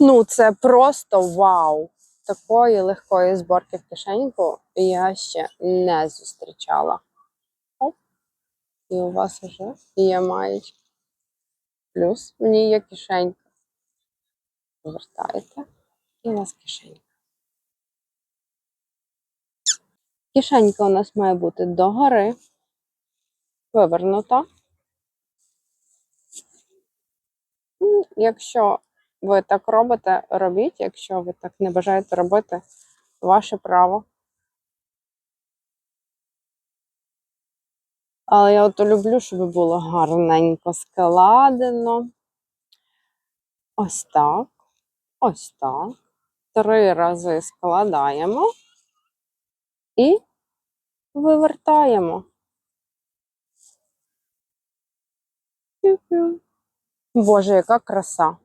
Ну, це просто вау! Такої легкої зборки в кишеньку я ще не зустрічала. Оп. І у вас вже є маєчка. Плюс в ній є кишенька. Повертаєте, і у вас кишенька. Кишенька у нас має бути догори, вивернута. Якщо ви так робите, робіть. Якщо ви так не бажаєте робити, ваше право. Але я от люблю, щоб було гарненько складено. Ось так. Ось так. Три рази складаємо і вивертаємо. Боже, яка краса!